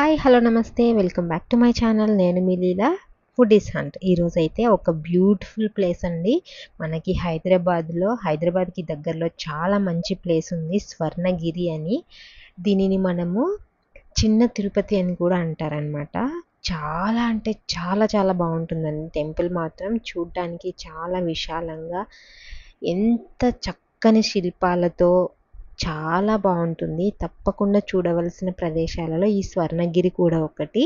Hi hello నమస్తే. Welcome back to my channel నేను మీ లీలా. ఫుడీస్ హంట్ ఈరోజు అయితే ఒక బ్యూటిఫుల్ ప్లేస్ అండి. మనకి హైదరాబాద్లో హైదరాబాద్కి దగ్గరలో చాలా మంచి ప్లేస్ ఉంది స్వర్ణగిరి అని. దీనిని మనము చిన్న తిరుపతి అని కూడా అంటారనమాట చాలా అంటే చాలా చాలా బాగుంటుందండి. టెంపుల్ మాత్రం చూడ్డానికి చాలా విశాలంగా ఎంత చక్కని శిల్పాలతో చాలా బాగుంటుంది. తప్పకుండా చూడవలసిన ప్రదేశాలలో ఈ స్వర్ణగిరి కూడా ఒకటి.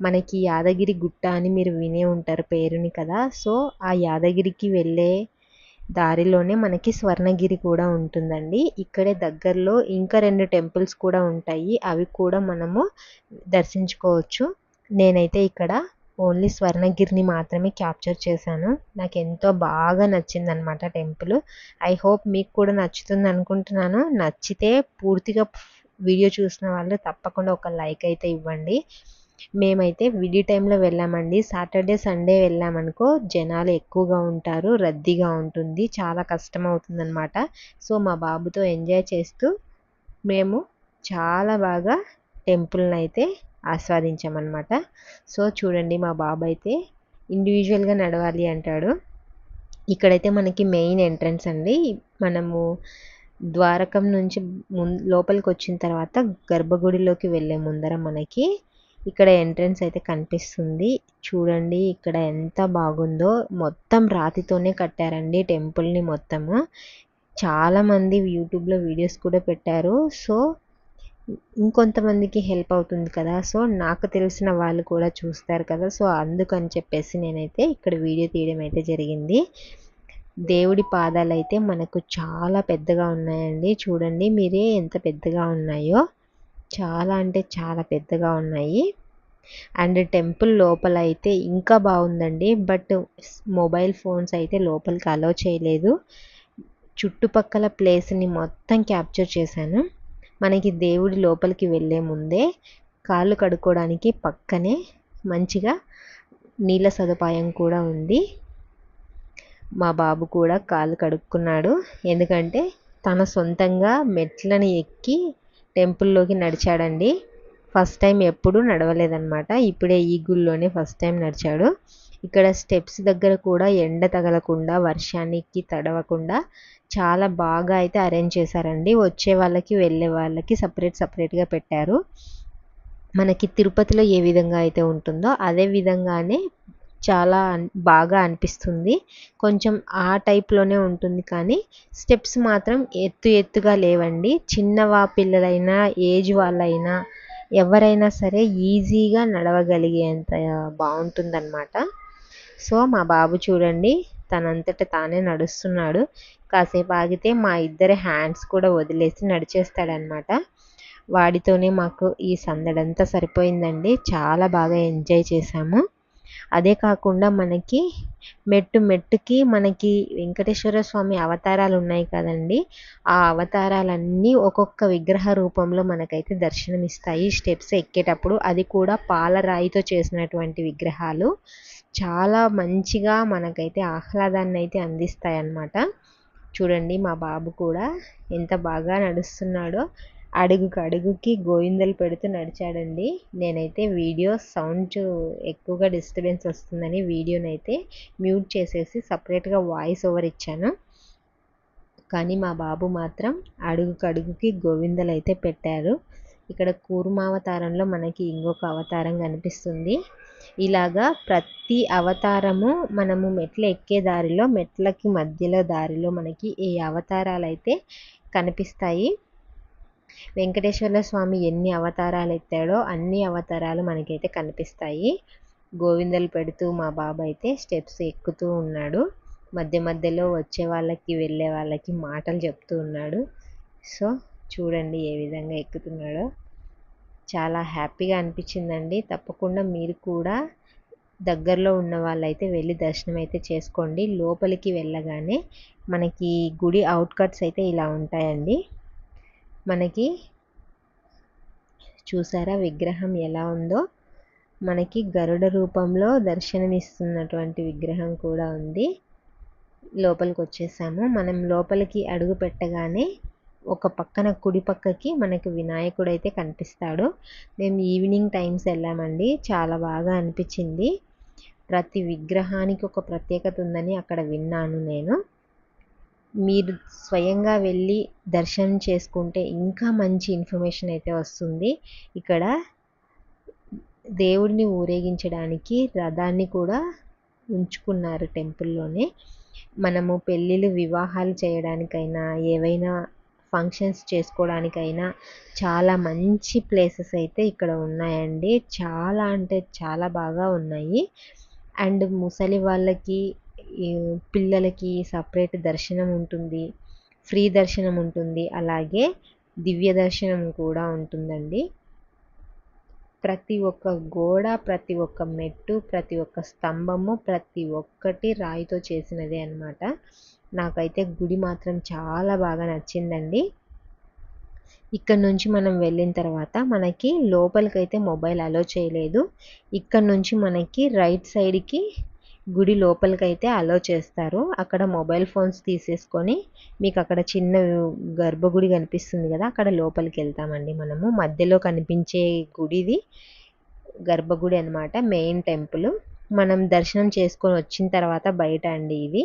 మనకి యాదగిరి గుట్ట అని మీరు వినే ఉంటారు పేరుని కదా. సో ఆ యాదగిరికి వెళ్ళే దారిలోనే మనకి స్వర్ణగిరి కూడా ఉంటుందండి. ఇక్కడే దగ్గరలో ఇంకా రెండు టెంపుల్స్ కూడా ఉంటాయి. అవి కూడా మనము దర్శించుకోవచ్చు. నేనైతే ఇక్కడ ఓన్లీ స్వర్ణగిరిని మాత్రమే క్యాప్చర్ చేశాను. నాకు ఎంతో బాగా నచ్చిందనమాట టెంపుల్. ఐ హోప్ మీకు కూడా నచ్చుతుంది అనుకుంటున్నాను నచ్చితే పూర్తిగా వీడియో చూసిన వాళ్ళు తప్పకుండా ఒక లైక్ అయితే ఇవ్వండి. మేమైతే విడి టైంలో వెళ్ళామండి. సాటర్డే సండే వెళ్ళామనుకో జనాలు ఎక్కువగా ఉంటారు రద్దీగా ఉంటుంది చాలా కష్టం అవుతుందన్నమాట సో మా బాబుతో ఎంజాయ్ చేస్తూ మేము చాలా బాగా టెంపుల్ని అయితే ఆస్వాదించామన్నమాట. సో చూడండి మా బాబు అయితే ఇండివిజువల్గా నడవాలి అంటాడు. ఇక్కడైతే మనకి మెయిన్ ఎంట్రన్స్ అండి. మనము ద్వారకం నుంచి ముం లోపలికి వచ్చిన తర్వాత గర్భగుడిలోకి వెళ్ళే ముందర మనకి ఇక్కడ ఎంట్రన్స్ అయితే కనిపిస్తుంది. చూడండి ఇక్కడ ఎంత బాగుందో. మొత్తం రాతితోనే కట్టారండి టెంపుల్ని మొత్తము. చాలామంది యూట్యూబ్లో వీడియోస్ కూడా పెట్టారు. సో ఇంకొంతమందికి హెల్ప్ అవుతుంది కదా. సో నాకు తెలిసిన వాళ్ళు కూడా చూస్తారు కదా. సో అందుకని చెప్పేసి నేనైతే ఇక్కడ వీడియో తీయడం అయితే జరిగింది. దేవుడి పాదాలు అయితే మనకు చాలా పెద్దగా ఉన్నాయండి. చూడండి మీరే ఎంత పెద్దగా ఉన్నాయో. చాలా అంటే చాలా పెద్దగా ఉన్నాయి. అండ్ టెంపుల్ లోపల అయితే ఇంకా బాగుందండి. బట్ మొబైల్ ఫోన్స్ అయితే లోపలికి అలో చేయలేదు. చుట్టుపక్కల ప్లేస్ని మొత్తం క్యాప్చర్ చేశాను. మనకి దేవుడి లోపలికి వెళ్ళే ముందే కాళ్ళు కడుక్కోవడానికి పక్కనే మంచిగా నీళ్ళ సదుపాయం కూడా ఉంది. మా బాబు కూడా కాళ్ళు కడుక్కున్నాడు. ఎందుకంటే తన సొంతంగా మెట్లను ఎక్కి టెంపుల్లోకి నడిచాడండి. ఫస్ట్ టైం ఎప్పుడూ నడవలేదన్నమాట. ఇప్పుడే ఈ గుళ్ళోనే ఫస్ట్ టైం నడిచాడు. ఇక్కడ స్టెప్స్ దగ్గర కూడా ఎండ తగలకుండా వర్షానికి తడవకుండా చాలా బాగా అయితే అరేంజ్ చేశారండి. వచ్చే వాళ్ళకి వెళ్ళే వాళ్ళకి సపరేట్ సపరేట్గా పెట్టారు. మనకి తిరుపతిలో ఏ విధంగా అయితే ఉంటుందో అదే విధంగానే చాలా బాగా అనిపిస్తుంది. కొంచెం ఆ టైప్లోనే ఉంటుంది కానీ స్టెప్స్ మాత్రం ఎత్తు ఎత్తుగా లేవండి. చిన్నవా పిల్లలైనా ఏజ్ వాళ్ళైనా ఎవరైనా సరే ఈజీగా నడవగలిగేంత బాగుంటుందన్నమాట. సో మా బాబు చూడండి తనంతట తానే నడుస్తున్నాడు. కాసేపు ఆగితే మా ఇద్దరి హ్యాండ్స్ కూడా వదిలేసి నడిచేస్తాడనమాట. వాడితోనే మాకు ఈ సందడంతా సరిపోయిందండి. చాలా బాగా ఎంజాయ్ చేశాము. అదే కాకుండా మనకి మెట్టు మెట్టుకి మనకి వెంకటేశ్వర స్వామి అవతారాలు ఉన్నాయి కదండి. ఆ అవతారాలన్నీ ఒక్కొక్క విగ్రహ రూపంలో మనకైతే దర్శనమిస్తాయి. స్టెప్స్ ఎక్కేటప్పుడు అది కూడా పాలరాయితో చేసినటువంటి విగ్రహాలు. చాలా మంచిగా మనకైతే ఆహ్లాదాన్ని అయితే అందిస్తాయి అన్నమాట చూడండి మా బాబు కూడా ఎంత బాగా నడుస్తున్నాడో. అడుగుకి అడుగుకి గోవిందలు పెడుతూ నడిచాడండి. నేనైతే వీడియో సౌండ్ ఎక్కువగా డిస్టర్బెన్స్ వస్తుందని వీడియోనైతే మ్యూట్ చేసేసి సపరేట్గా వాయిస్ ఓవర్ ఇచ్చాను. కానీ మా బాబు మాత్రం అడుగుకి అడుగుకి గోవిందలు అయితే పెట్టారు. ఇక్కడ కూర్మావతారంలో మనకి ఇంకొక అవతారం కనిపిస్తుంది. ఇలాగా ప్రతి అవతారము మనము మెట్లు ఎక్కే దారిలో మెట్లకి మధ్యలో దారిలో మనకి ఈ అవతారాలు అయితే కనిపిస్తాయి. వెంకటేశ్వర స్వామి ఎన్ని అవతారాలు ఎత్తాడో అన్ని అవతారాలు మనకైతే కనిపిస్తాయి. గోవిందలు పెడుతూ మా బాబు అయితే స్టెప్స్ ఎక్కుతూ ఉన్నాడు. మధ్య మధ్యలో వచ్చే వాళ్ళకి వెళ్ళే వాళ్ళకి మాటలు చెప్తూ ఉన్నాడు. సో చూడండి ఏ విధంగా ఎక్కుతున్నాడో. చాలా హ్యాపీగా అనిపించిందండి. తప్పకుండా మీరు కూడా దగ్గరలో ఉన్న వాళ్ళైతే వెళ్ళి దర్శనం అయితే చేసుకోండి. లోపలికి వెళ్ళగానే మనకి గుడి అవుట్కట్స్ అయితే ఇలా ఉంటాయండి. మనకి చూసారా విగ్రహం ఎలా ఉందో? మనకి గరుడ రూపంలో దర్శనమిస్తున్నటువంటి విగ్రహం కూడా ఉంది. లోపలికి వచ్చేసాము. మనం లోపలికి అడుగు పెట్టగానే ఒక పక్కన కుడి పక్కకి మనకి వినాయకుడు అయితే కనిపిస్తాడు. మేము ఈవినింగ్ టైమ్స్ వెళ్ళామండి. చాలా బాగా అనిపించింది. ప్రతి విగ్రహానికి ఒక ప్రత్యేకత ఉందని అక్కడ విన్నాను నేను. మీరు స్వయంగా వెళ్ళి దర్శనం చేసుకుంటే ఇంకా మంచి ఇన్ఫర్మేషన్ అయితే వస్తుంది. ఇక్కడ దేవుడిని ఊరేగించడానికి రథాన్ని కూడా ఉంచుకున్నారు టెంపుల్లోనే. మనము పెళ్ళిళ్ళు వివాహాలు చేయడానికైనా ఏవైనా ఫంక్షన్స్ చేసుకోవడానికైనా చాలా మంచి ప్లేసెస్ అయితే ఇక్కడ ఉన్నాయండి. చాలా అంటే చాలా బాగా ఉన్నాయి. అండ్ ముసలి వాళ్ళకి పిల్లలకి సపరేట్ దర్శనం ఉంటుంది. ఫ్రీ దర్శనం ఉంటుంది. అలాగే దివ్య దర్శనం కూడా ఉంటుందండి. ప్రతి ఒక్క గోడ ప్రతి ఒక్క మెట్టు ప్రతి ఒక్క స్తంభము ప్రతి ఒక్కటి రాయితో చేసినదే అనమాట నాకైతే గుడి మాత్రం చాలా బాగా నచ్చిందండి. ఇక్కడ నుంచి మనం వెళ్ళిన తర్వాత మనకి లోపలికైతే మొబైల్ అలో చేయలేదు. ఇక్కడ నుంచి మనకి రైట్ సైడ్కి గుడి లోపలికైతే అలో చేస్తారు. అక్కడ మొబైల్ ఫోన్స్ తీసేసుకొని మీకు అక్కడ చిన్న గర్భగుడి కనిపిస్తుంది కదా అక్కడ లోపలికి వెళ్తామండి మనము. మధ్యలో కనిపించే గుడిది గర్భగుడి అనమాట మెయిన్ టెంపుల్ మనం దర్శనం చేసుకొని వచ్చిన తర్వాత బయట అండి ఇది.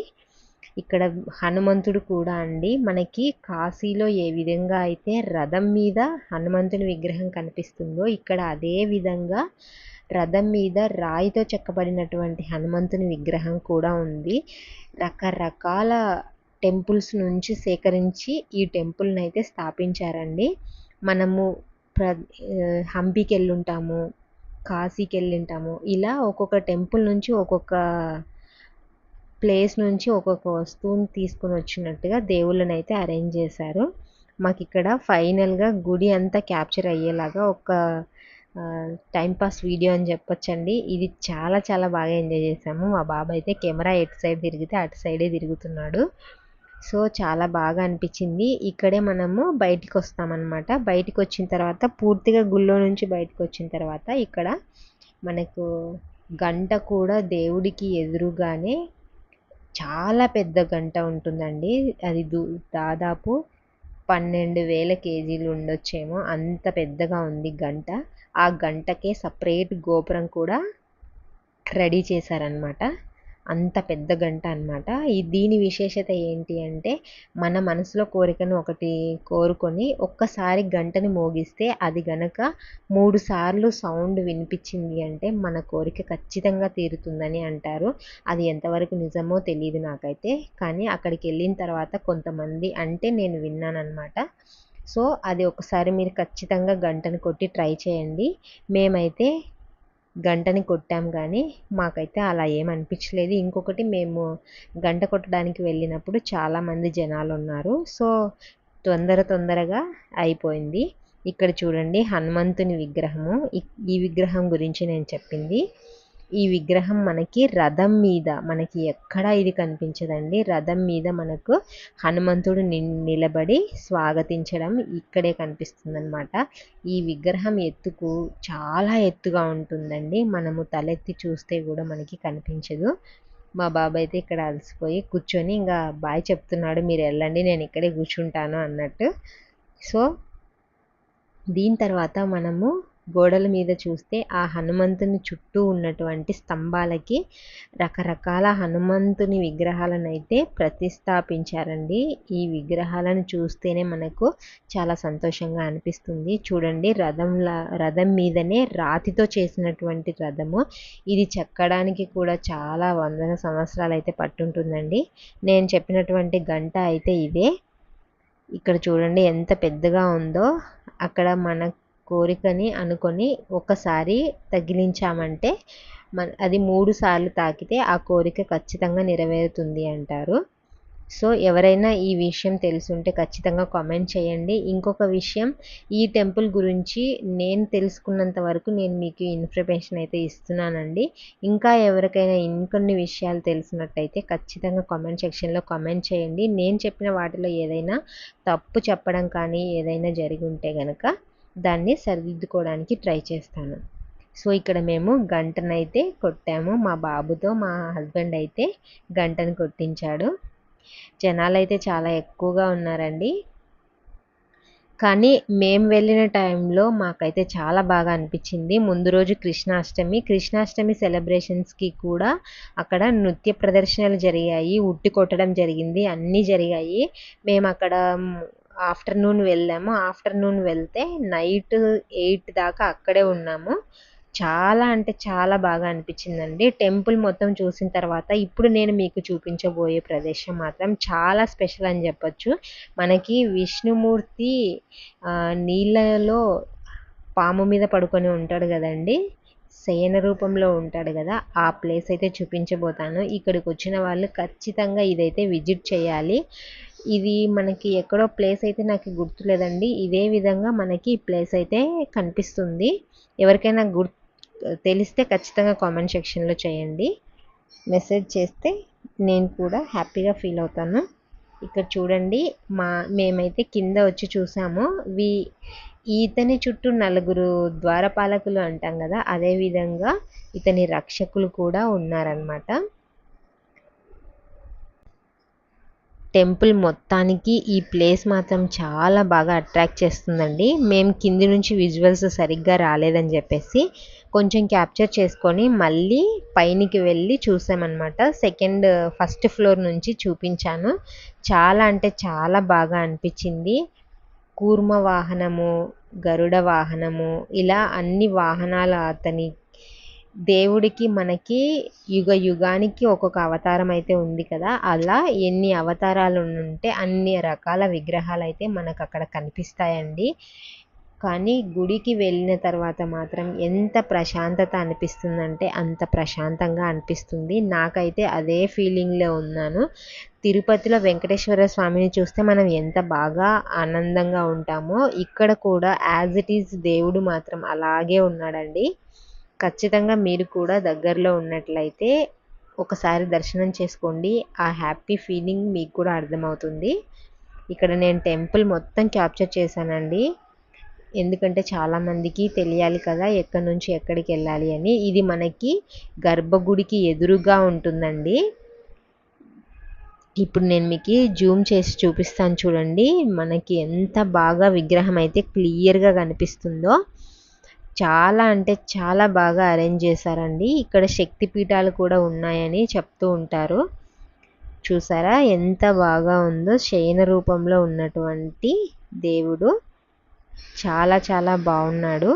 ఇక్కడ హనుమంతుడు కూడా అండి మనకి కాశీలో ఏ విధంగా అయితే రథం మీద హనుమంతుని విగ్రహం కనిపిస్తుందో ఇక్కడ అదే విధంగా రథం మీద రాయితో చెక్కబడినటువంటి హనుమంతుని విగ్రహం కూడా ఉంది. రకరకాల టెంపుల్స్ నుంచి సేకరించి ఈ టెంపుల్ని అయితే స్థాపించారండి. మనము ప్ర హంపీకి వెళ్ళుంటాము కాశీకి వెళ్ళింటాము ఇలా ఒక్కొక్క టెంపుల్ నుంచి ఒక్కొక్క ప్లేస్ నుంచి ఒక్కొక్క వస్తువుని తీసుకొని వచ్చినట్టుగా దేవుళ్ళని అయితే అరేంజ్ చేశారు. మాకు ఇక్కడ ఫైనల్గా గుడి అంతా క్యాప్చర్ అయ్యేలాగా ఒక టైంపాస్ వీడియో అని చెప్పొచ్చండి. ఇది చాలా చాలా బాగా ఎంజాయ్ చేసాము మా బాబు అయితే కెమెరా ఎటు సైడ్ తిరిగితే అటు సైడే తిరుగుతున్నాడు. సో చాలా బాగా అనిపించింది. ఇక్కడే మనము బయటికి వస్తామన్నమాట బయటికి వచ్చిన తర్వాత పూర్తిగా గుళ్ళో నుంచి బయటకు వచ్చిన తర్వాత ఇక్కడ మనకు గంట కూడా దేవుడికి ఎదురుగానే చాలా పెద్ద గంట ఉంటుందండి. అది దూ దాదాపు పన్నెండు వేల కేజీలు ఉండొచ్చేమో. అంత పెద్దగా ఉంది గంట. ఆ గంటకే సపరేట్ గోపురం కూడా రెడీ చేశారనమాట అంత పెద్ద గంట అనమాట ఈ దీని విశేషత ఏంటి అంటే మన మనసులో కోరికను ఒకటి కోరుకొని ఒక్కసారి గంటని మోగిస్తే అది గనక మూడు సార్లు సౌండ్ వినిపించింది అంటే మన కోరిక ఖచ్చితంగా తీరుతుందని అంటారు. అది ఎంతవరకు నిజమో తెలియదు నాకైతే. కానీ అక్కడికి వెళ్ళిన తర్వాత కొంతమంది అంటే నేను విన్నానమాట సో అది ఒకసారి మీరు ఖచ్చితంగా గంటను కొట్టి ట్రై చేయండి. మేమైతే గంటని కొట్టాం కానీ మాకైతే అలా ఏం అనిపించలేదు. ఇంకొకటి మేము గంట కొట్టడానికి వెళ్ళినప్పుడు చాలామంది జనాలు ఉన్నారు సో తొందర తొందరగా అయిపోయింది. ఇక్కడ చూడండి హనుమంతుని విగ్రహము. ఈ విగ్రహం గురించి నేను చెప్పింది. ఈ విగ్రహం మనకి రథం మీద మనకి ఎక్కడ ఇది కనిపించదండి. రథం మీద మనకు హనుమంతుడు నిలబడి స్వాగతించడం ఇక్కడే కనిపిస్తుంది అనమాట ఈ విగ్రహం ఎత్తుకు చాలా ఎత్తుగా ఉంటుందండి. మనము తలెత్తి చూస్తే కూడా మనకి కనిపించదు. మా బాబాయ్ అయితే ఇక్కడ అలసిపోయి కూర్చొని ఇంకా బాయ్ చెప్తున్నాడు మీరు వెళ్ళండి నేను ఇక్కడే కూర్చుంటాను అన్నట్టు. సో దీని తర్వాత మనము గోడల మీద చూస్తే ఆ హనుమంతుని చుట్టూ ఉన్నటువంటి స్తంభాలకి రకరకాల హనుమంతుని విగ్రహాలను అయితే ప్రతిష్టాపించారండి ఈ విగ్రహాలను చూస్తేనే మనకు చాలా సంతోషంగా అనిపిస్తుంది. చూడండి రథంలా రథం మీదనే రాతితో చేసినటువంటి రథము. ఇది చెక్కడానికి కూడా చాలా వందల సంవత్సరాలు అయితే పట్టుంటుందండి. నేను చెప్పినటువంటి గంట అయితే ఇదే. ఇక్కడ చూడండి ఎంత పెద్దగా ఉందో. అక్కడ మన కోరికని అనుకొని ఒకసారి తగిలించామంటే మన అది మూడు సార్లు తాకితే ఆ కోరిక ఖచ్చితంగా నెరవేరుతుంది అంటారు. సో ఎవరైనా ఈ విషయం తెలుసుంటే ఖచ్చితంగా కామెంట్ చేయండి. ఇంకొక విషయం ఈ టెంపుల్ గురించి నేను తెలుసుకున్నంత వరకు నేను మీకు ఇన్ఫర్మేషన్ అయితే ఇస్తున్నానండి. ఇంకా ఎవరికైనా ఇంకొన్ని విషయాలు తెలిసినట్టయితే ఖచ్చితంగా కామెంట్ సెక్షన్లో కామెంట్ చేయండి. నేను చెప్పిన వాటిలో ఏదైనా తప్పు చెప్పడం కానీ ఏదైనా జరిగి ఉంటే కనుక దాన్ని సరిదిద్దుకోవడానికి ట్రై చేస్తాను. సో ఇక్కడ మేము గంటనైతే కొట్టాము. మా బాబుతో మా హస్బెండ్ అయితే గంటను కొట్టించాడు. జనాలు అయితే చాలా ఎక్కువగా ఉన్నారండి. కానీ మేము వెళ్ళిన టైంలో మాకైతే చాలా బాగా అనిపించింది. ముందు రోజు కృష్ణాష్టమి. కృష్ణాష్టమి సెలబ్రేషన్స్కి కూడా అక్కడ నృత్య ప్రదర్శనలు జరిగాయి. ఉట్టి కొట్టడం జరిగింది. అన్నీ జరిగాయి. మేము అక్కడ ఆఫ్టర్నూన్ వెళ్ళాము. ఆఫ్టర్నూన్ వెళ్తే నైట్ ఎయిట్ దాకా అక్కడే ఉన్నాము. చాలా అంటే చాలా బాగా అనిపించిందండి. టెంపుల్ మొత్తం చూసిన తర్వాత ఇప్పుడు నేను మీకు చూపించబోయే ప్రదేశం మాత్రం చాలా స్పెషల్ అని చెప్పొచ్చు. మనకి విష్ణుమూర్తి నీళ్ళలో పాము మీద పడుకొని ఉంటాడు కదండి. శయన రూపంలో ఉంటాడు కదా. ఆ ప్లేస్ అయితే చూపించబోతాను. ఇక్కడికి వచ్చిన వాళ్ళు ఖచ్చితంగా ఇదైతే విజిట్ చేయాలి. ఇది మనకి ఎక్కడో ప్లేస్ అయితే నాకు గుర్తులేదండి. ఇదే విధంగా మనకి ప్లేస్ అయితే కనిపిస్తుంది. ఎవరికైనా గుర్ తెలిస్తే ఖచ్చితంగా కామెంట్ సెక్షన్లో చేయండి. మెసేజ్ చేస్తే నేను కూడా హ్యాపీగా ఫీల్ అవుతాను. ఇక్కడ చూడండి మా మేమైతే కింద వచ్చి చూసాము. వి ఈతని చుట్టూ నలుగురు ద్వారపాలకులు అంటాం కదా అదే విధంగా ఇతని రక్షకులు కూడా ఉన్నారనమాట టెంపుల్ మొత్తానికి ఈ ప్లేస్ మాత్రం చాలా బాగా అట్రాక్ట్ చేస్తుందండి. మేము కింది నుంచి విజువల్స్ సరిగ్గా రాలేదని చెప్పేసి కొంచెం క్యాప్చర్ చేసుకొని మళ్ళీ పైనికి వెళ్ళి చూసామన్నమాట. సెకండ్ ఫస్ట్ ఫ్లోర్ నుంచి చూపించాను. చాలా అంటే చాలా బాగా అనిపించింది. కూర్మ వాహనము గరుడ వాహనము ఇలా అన్ని వాహనాలు అతని దేవుడికి మనకి యుగ యుగానికి ఒక్కొక్క అవతారం అయితే ఉంది కదా. అలా ఎన్ని అవతారాలు ఉంటే అన్ని రకాల విగ్రహాలు అయితే మనకు అక్కడ కనిపిస్తాయండి. కానీ గుడికి వెళ్ళిన తర్వాత మాత్రం ఎంత ప్రశాంతత అనిపిస్తుందంటే అంత ప్రశాంతంగా అనిపిస్తుంది. నాకైతే అదే ఫీలింగ్లో ఉన్నాను. తిరుపతిలో వెంకటేశ్వర స్వామిని చూస్తే మనం ఎంత బాగా ఆనందంగా ఉంటామో ఇక్కడ కూడా యాజ్ ఇట్ ఈజ్ దేవుడు మాత్రం అలాగే ఉన్నాడండి. ఖచ్చితంగా మీరు కూడా దగ్గరలో ఉన్నట్లయితే ఒకసారి దర్శనం చేసుకోండి. ఆ హ్యాపీ ఫీలింగ్ మీకు కూడా అర్థమవుతుంది. ఇక్కడ నేను టెంపుల్ మొత్తం క్యాప్చర్ చేశానండి. ఎందుకంటే చాలామందికి తెలియాలి కదా ఎక్కడి నుంచి ఎక్కడికి వెళ్ళాలి అని. ఇది మనకి గర్భగుడికి ఎదురుగా ఉంటుందండి. ఇప్పుడు నేను మీకు జూమ్ చేసి చూపిస్తాను చూడండి. మనకి ఎంత బాగా విగ్రహం అయితే క్లియర్గా కనిపిస్తుందో. చాలా అంటే చాలా బాగా అరేంజ్ చేశారండి. ఇక్కడ శక్తి పీఠాలు కూడా ఉన్నాయని చెప్తూ ఉంటారు. చూసారా? ఎంత బాగా ఉందో శయన రూపంలో ఉన్నటువంటి దేవుడు. చాలా చాలా బాగున్నాడు.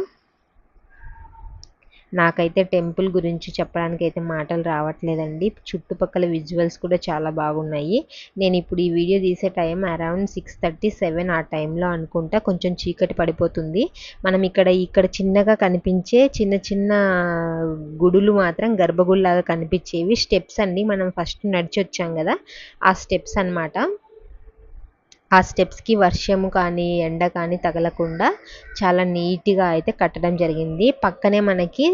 నాకైతే టెంపుల్ గురించి చెప్పడానికి అయితే మాటలు రావట్లేదండి. చుట్టుపక్కల విజువల్స్ కూడా చాలా బాగున్నాయి. నేను ఇప్పుడు ఈ వీడియో తీసే time around six thirty seven ఆ టైంలో అనుకుంటా. కొంచెం చీకటి పడిపోతుంది. మనం ఇక్కడ ఇక్కడ చిన్నగా కనిపించే చిన్న చిన్న గుడులు మాత్రం గర్భగుడిలాగా కనిపించేవి. స్టెప్స్ అండి. మనం ఫస్ట్ నడిచి వచ్చాం కదా ఆ స్టెప్స్ అన్నమాట. ఆ స్టెప్స్కి వర్షము కానీ ఎండ కానీ తగలకుండా చాలా నీట్గా అయితే కట్టడం జరిగింది. పక్కనే మనకి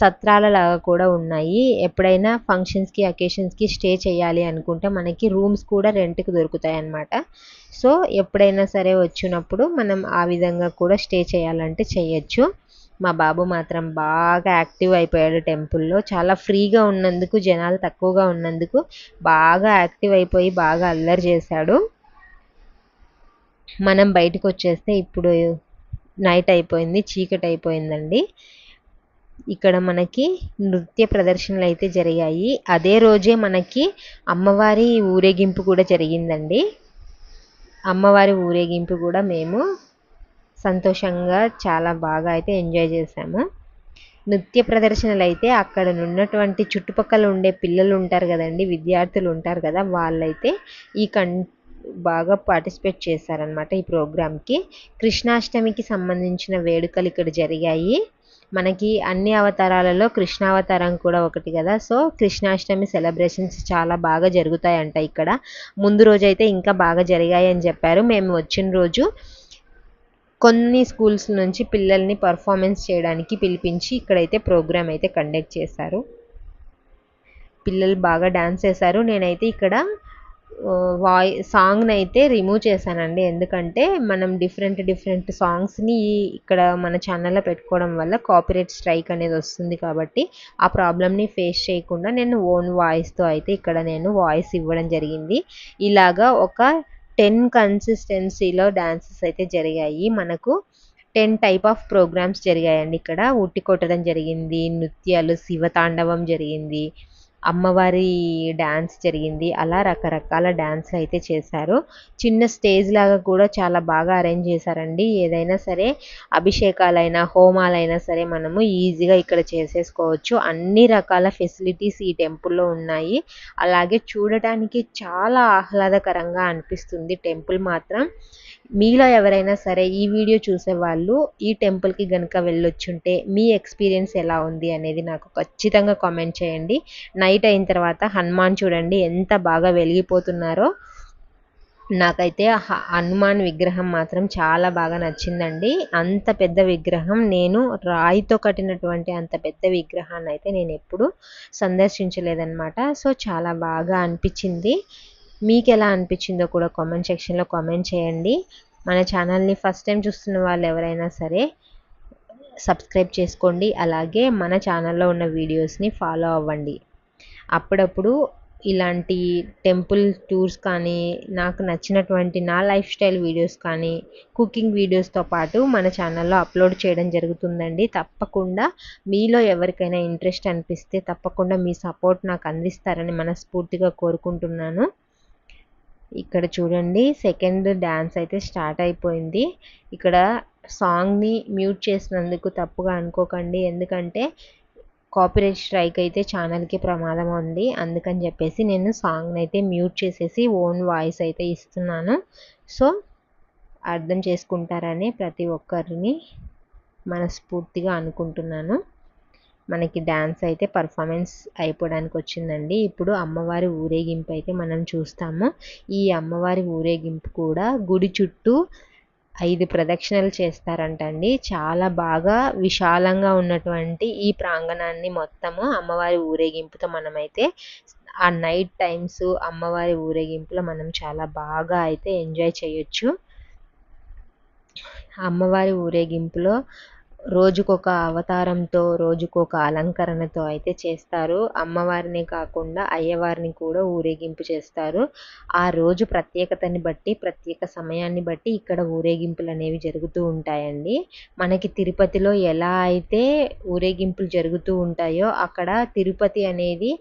సత్రాల లాగా కూడా ఉన్నాయి. ఎప్పుడైనా ఫంక్షన్స్కి అకేషన్స్కి స్టే చేయాలి అనుకుంటే మనకి రూమ్స్ కూడా రెంట్కి దొరుకుతాయి అన్నమాట. సో ఎప్పుడైనా సరే వచ్చినప్పుడు మనం ఆ విధంగా కూడా స్టే చేయాలంటే చేయొచ్చు. మా బాబు మాత్రం బాగా యాక్టివ్ అయిపోయాడు టెంపుల్లో చాలా ఫ్రీగా ఉన్నందుకు జనాలు తక్కువగా ఉన్నందుకు బాగా యాక్టివ్ అయిపోయి బాగా అల్లరి చేశాడు. మనం బయటకు వచ్చేస్తే ఇప్పుడు నైట్ అయిపోయింది చీకటి అయిపోయిందండి. ఇక్కడ మనకి నృత్య ప్రదర్శనలు అయితే జరిగాయి. అదే రోజే మనకి అమ్మవారి ఊరేగింపు కూడా జరిగిందండి. అమ్మవారి ఊరేగింపు కూడా మేము సంతోషంగా చాలా బాగా అయితే ఎంజాయ్ చేసాము నృత్య ప్రదర్శనలు అయితే అక్కడ ఉన్నటువంటి చుట్టుపక్కల ఉండే పిల్లలు ఉంటారు కదండి విద్యార్థులు ఉంటారు కదా వాళ్ళైతే ఈ కం బాగా పార్టిసిపేట్ చేశారనమాట ఈ ప్రోగ్రామ్కి. కృష్ణాష్టమికి సంబంధించిన వేడుకలు ఇక్కడ జరిగాయి. మనకి అన్ని అవతారాలలో కృష్ణావతారం కూడా ఒకటి కదా. సో కృష్ణాష్టమి సెలబ్రేషన్స్ చాలా బాగా జరుగుతాయంట ఇక్కడ. ముందు రోజు అయితే ఇంకా బాగా జరిగాయి అని చెప్పారు. మేము వచ్చిన రోజు కొన్ని స్కూల్స్ నుంచి పిల్లల్ని పర్ఫార్మెన్స్ చేయడానికి పిలిపించి ఇక్కడైతే ప్రోగ్రామ్ అయితే కండక్ట్ చేశారు. పిల్లలు బాగా డ్యాన్స్ చేశారు నేనైతే ఇక్కడ వాయి సాంగ్ని అయితే రిమూవ్ చేశానండి. ఎందుకంటే మనం డిఫరెంట్ డిఫరెంట్ సాంగ్స్ని ఇక్కడ మన ఛానల్లో పెట్టుకోవడం వల్ల కాపీరైట్ స్ట్రైక్ అనేది వస్తుంది కాబట్టి ఆ ప్రాబ్లమ్ని ఫేస్ చేయకుండా నేను ఓన్ వాయిస్తో అయితే ఇక్కడ నేను వాయిస్ ఇవ్వడం జరిగింది. ఇలాగా ఒక టెన్ కన్సిస్టెన్సీలో డ్యాన్సెస్ అయితే జరిగాయి. మనకు టెన్ టైప్ ఆఫ్ ప్రోగ్రామ్స్ జరిగాయండి ఇక్కడ. ఉట్టి కొట్టడం జరిగింది నృత్యాలు శివతాండవం జరిగింది అమ్మవారి డ్యాన్స్ జరిగింది. అలా రకరకాల డ్యాన్స్లు అయితే చేశారు. చిన్న స్టేజ్ లాగా కూడా చాలా బాగా అరేంజ్ చేశారండి. ఏదైనా సరే అభిషేకాలైనా హోమాలైనా సరే మనము ఈజీగా ఇక్కడ చేసేసుకోవచ్చు. అన్ని రకాల ఫెసిలిటీస్ ఈ టెంపుల్లో ఉన్నాయి. అలాగే చూడటానికి చాలా ఆహ్లాదకరంగా అనిపిస్తుంది టెంపుల్ మాత్రం. మీలో ఎవరైనా సరే ఈ వీడియో చూసే వాళ్ళు ఈ టెంపుల్కి కనుక వెళ్ళొచ్చుంటే మీ ఎక్స్పీరియన్స్ ఎలా ఉంది అనేది నాకు ఖచ్చితంగా కామెంట్ చేయండి. నైట్ అయిన తర్వాత హనుమాన్ చూడండి ఎంత బాగా వెలిగిపోతున్నారో. నాకైతే హనుమాన్ విగ్రహం మాత్రం చాలా బాగా నచ్చిందండి. అంత పెద్ద విగ్రహం నేను రాయితో కట్టినటువంటి అంత పెద్ద విగ్రహాన్ని అయితే నేను ఎప్పుడు సందర్శించలేదన్నమాట. సో చాలా బాగా అనిపించింది. మీకు ఎలా అనిపించిందో కూడా కామెంట్ సెక్షన్లో కామెంట్ చేయండి. మన ఛానల్ని ఫస్ట్ టైం చూస్తున్న వాళ్ళు ఎవరైనా సరే సబ్స్క్రైబ్ చేసుకోండి. అలాగే మన ఛానల్లో ఉన్న వీడియోస్ని ఫాలో అవ్వండి. అప్పుడప్పుడు ఇలాంటి టెంపుల్ టూర్స్ కానీ నాకు నచ్చినటువంటి నా లైఫ్ స్టైల్ వీడియోస్ కానీ కుకింగ్ వీడియోస్తో పాటు మన ఛానల్లో అప్లోడ్ చేయడం జరుగుతుందండి. తప్పకుండా మీలో ఎవరికైనా ఇంట్రెస్ట్ అనిపిస్తే తప్పకుండా మీ సపోర్ట్ నాకు అందిస్తారని మనస్ఫూర్తిగా కోరుకుంటున్నాను. ఇక్కడ చూడండి సెకండ్ డ్యాన్స్ అయితే స్టార్ట్ అయిపోయింది. ఇక్కడ సాంగ్ని మ్యూట్ చేసినందుకు తప్పుగా అనుకోకండి. ఎందుకంటే కాపీరైట్ స్ట్రైక్ అయితే ఛానల్కి ప్రమాదం ఉంది. అందుకని చెప్పేసి నేను సాంగ్ని అయితే మ్యూట్ చేసేసి ఓన్ వాయిస్ అయితే ఇస్తున్నాను. సో అర్థం చేసుకుంటారని ప్రతి ఒక్కరిని మనస్ఫూర్తిగా అనుకుంటున్నాను. మనకి డ్యాన్స్ అయితే పర్ఫార్మెన్స్ అయిపోవడానికి వచ్చిందండి ఇప్పుడు అమ్మవారి ఊరేగింపు అయితే మనం చూస్తాము. ఈ అమ్మవారి ఊరేగింపు కూడా గుడి చుట్టూ ఐదు ప్రదక్షిణలు చేస్తారంటండి. చాలా బాగా విశాలంగా ఉన్నటువంటి ఈ ప్రాంగణాన్ని మొత్తము అమ్మవారి ఊరేగింపుతో మనమైతే ఆ నైట్ టైమ్స్ అమ్మవారి ఊరేగింపులో మనం చాలా బాగా అయితే ఎంజాయ్ చేయొచ్చు. అమ్మవారి ఊరేగింపులో రోజుకొక అవతారంతో రోజుకొక అలంకరణతో అయితే చేస్తారు. అమ్మవారిని కాకుండా అయ్యవారిని కూడా ఊరేగింపు చేస్తారు. ఆ రోజు ప్రత్యేకతని బట్టి ప్రత్యేక సమయాన్ని బట్టి ఇక్కడ ఊరేగింపులు అనేవి జరుగుతూ ఉంటాయండి. మనకి తిరుపతిలో ఎలా అయితే ఊరేగింపులు జరుగుతూ ఉంటాయో అక్కడ తిరుపతి అనేది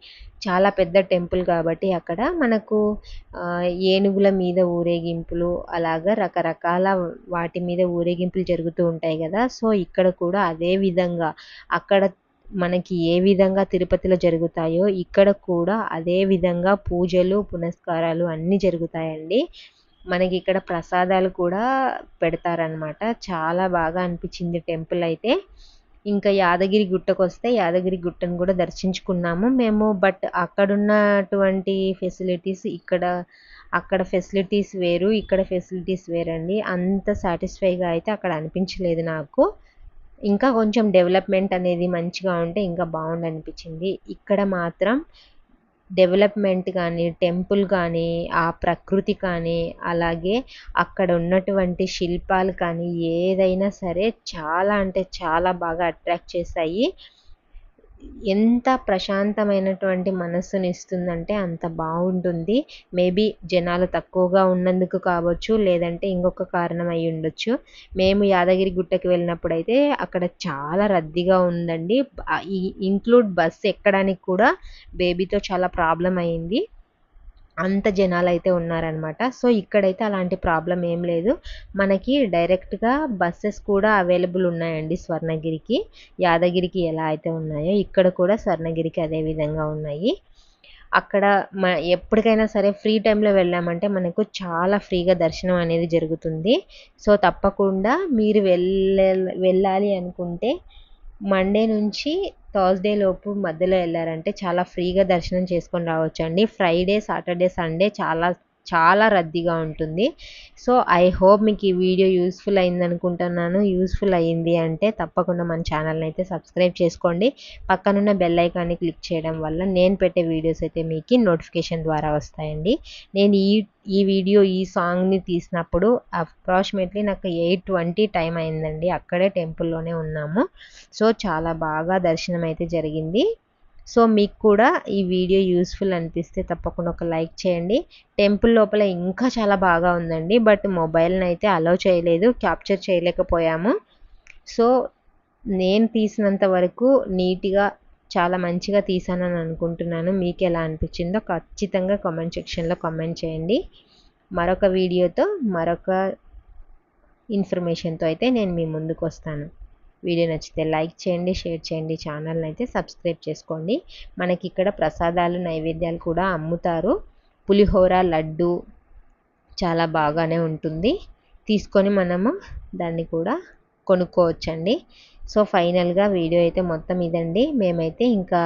చాలా పెద్ద టెంపుల్ కాబట్టి అక్కడ మనకు ఏనుగుల మీద ఊరేగింపులు అలాగా రకరకాల వాటి మీద ఊరేగింపులు జరుగుతూ ఉంటాయి కదా. సో ఇక్కడ కూడా అదే విధంగా అక్కడ మనకి ఏ విధంగా తిరుపతిలో జరుగుతాయో ఇక్కడ కూడా అదే విధంగా పూజలు పునస్కారాలు అన్నీ జరుగుతాయండి. మనకి ఇక్కడ ప్రసాదాలు కూడా పెడతారనమాట చాలా బాగా అనిపించింది టెంపుల్ అయితే. ఇంకా యాదగిరి గుట్టకు వస్తే యాదగిరి గుట్టను కూడా దర్శించుకున్నాము మేము. బట్ అక్కడ ఉన్నటువంటి ఫెసిలిటీస్ ఇక్కడ అక్కడ ఫెసిలిటీస్ వేరు ఇక్కడ ఫెసిలిటీస్ వేరండి. అంత సాటిస్ఫైగా అయితే అక్కడ అనిపించలేదు నాకు. ఇంకా కొంచెం డెవలప్మెంట్ అనేది మంచిగా ఉంటే ఇంకా బాగుండు అనిపించింది ఇక్కడ మాత్రం డెవలప్మెంట్ కానీ టెంపుల్ కానీ ఆ ప్రకృతి కానీ అలాగే అక్కడ ఉన్నటువంటి శిల్పాలు కానీ ఏదైనా సరే చాలా అంటే చాలా బాగా అట్రాక్ట్ చేస్తాయి ఎంత ప్రశాంతమైనటువంటి మనస్సుని ఇస్తుందంటే అంత బాగుంటుంది మేబీ జనాలు తక్కువగా ఉన్నందుకు కావచ్చు లేదంటే ఇంకొక కారణం అయి ఉండొచ్చు. మేము యాదగిరి గుట్టకి వెళ్ళినప్పుడు అయితే అక్కడ చాలా రద్దీగా ఉందండి. ఇంక్లూడ్ బస్సు ఎక్కడానికి కూడా బేబీతో చాలా ప్రాబ్లం అయింది అంత జనాలు అయితే ఉన్నారనమాట సో ఇక్కడైతే అలాంటి ప్రాబ్లం ఏం లేదు. మనకి డైరెక్ట్గా బస్సెస్ కూడా అవైలబుల్ ఉన్నాయండి స్వర్ణగిరికి. యాదగిరికి ఎలా అయితే ఉన్నాయో ఇక్కడ కూడా స్వర్ణగిరికి అదే విధంగా ఉన్నాయి. అక్కడ మ ఎప్పటికైనా సరే ఫ్రీ టైంలో వెళ్ళామంటే మనకు చాలా ఫ్రీగా దర్శనం అనేది జరుగుతుంది. సో తప్పకుండా మీరు వెళ్ళ వెళ్ళాలి అనుకుంటే మండే నుంచి థర్స్డే లోపు మధ్యలో వెళ్ళారంటే చాలా ఫ్రీగా దర్శనం చేసుకొని రావచ్చు అండి ఫ్రైడే సాటర్డే సండే చాలా చాలా రద్దీగా ఉంటుంది. సో ఐ హోప్ మీకు ఈ వీడియో యూస్ఫుల్ అయింది అనుకుంటున్నాను. యూస్ఫుల్ అయ్యింది అంటే తప్పకుండా మన ఛానల్ని అయితే సబ్స్క్రైబ్ చేసుకోండి. పక్కనున్న బెల్ ఐకాన్ని క్లిక్ చేయడం వల్ల నేను పెట్టే వీడియోస్ అయితే మీకు నోటిఫికేషన్ ద్వారా వస్తాయండి. నేను ఈ ఈ వీడియో ఈ సాంగ్ని తీసినప్పుడు అప్రాక్సిమేట్లీ నాకు ఎయిట్ ట్వంటీ టైం అయిందండి. అక్కడే టెంపుల్లోనే ఉన్నాము. సో చాలా బాగా దర్శనం అయితే జరిగింది. సో మీకు కూడా ఈ వీడియో యూస్ఫుల్ అనిపిస్తే తప్పకుండా ఒక లైక్ చేయండి. టెంపుల్ లోపల ఇంకా చాలా బాగా ఉందండి. బట్ మొబైల్ని అయితే అలౌ చేయలేదు క్యాప్చర్ చేయలేకపోయాము. సో నేను తీసినంత వరకు నీట్గా చాలా మంచిగా తీసానని అనుకుంటున్నాను. మీకు ఎలా అనిపించిందో ఖచ్చితంగా కామెంట్ సెక్షన్లో కామెంట్ చేయండి. మరొక వీడియోతో మరొక ఇన్ఫర్మేషన్తో అయితే నేను మీ ముందుకు వస్తాను. వీడియో నచ్చితే లైక్ చేయండి షేర్ చేయండి ఛానల్ని అయితే సబ్స్క్రైబ్ చేసుకోండి. మనకి ఇక్కడ ప్రసాదాలు నైవేద్యాలు కూడా అమ్ముతారు. పులిహోర లడ్డు చాలా బాగానే ఉంటుంది. తీసుకొని మనము దాన్ని కూడా కొనుక్కోవచ్చండి. సో ఫైనల్గా వీడియో అయితే మొత్తం ఇదండి. మేమైతే ఇంకా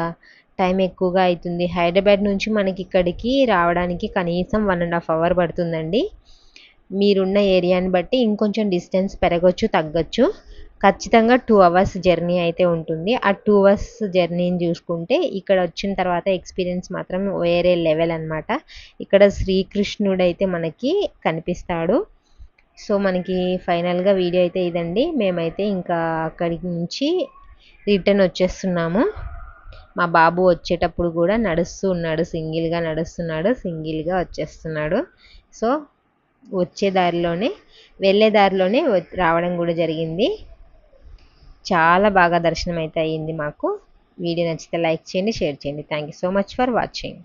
టైం ఎక్కువగా అవుతుంది హైదరాబాద్ నుంచి మనకి ఇక్కడికి రావడానికి కనీసం వన్ అండ్ హాఫ్ అవర్ పడుతుందండి. మీరున్న ఏరియాని బట్టి ఇంకొంచెం డిస్టెన్స్ పెరగచ్చు తగ్గచ్చు. ఖచ్చితంగా టూ అవర్స్ జర్నీ అయితే ఉంటుంది. ఆ టూ అవర్స్ జర్నీని చూసుకుంటే ఇక్కడ వచ్చిన తర్వాత ఎక్స్పీరియన్స్ మాత్రం వేరే లెవెల్ అనమాట ఇక్కడ శ్రీకృష్ణుడు అయితే మనకి కనిపిస్తాడు. సో మనకి ఫైనల్గా వీడియో అయితే ఇదండి. మేమైతే ఇంకా అక్కడి నుంచి రిటర్న్ వచ్చేస్తున్నాము. మా బాబు వచ్చేటప్పుడు కూడా నడుస్తూ ఉన్నాడు. సింగిల్గా నడుస్తున్నాడు. సింగిల్గా వచ్చేస్తున్నాడు. సో వచ్చే దారిలోనే వెళ్ళే దారిలోనే రావడం కూడా జరిగింది. చాలా బాగా దర్శనం అయితే అయ్యింది మాకు. వీడియో నచ్చితే లైక్ చేయండి షేర్ చేయండి. Thank you so much for watching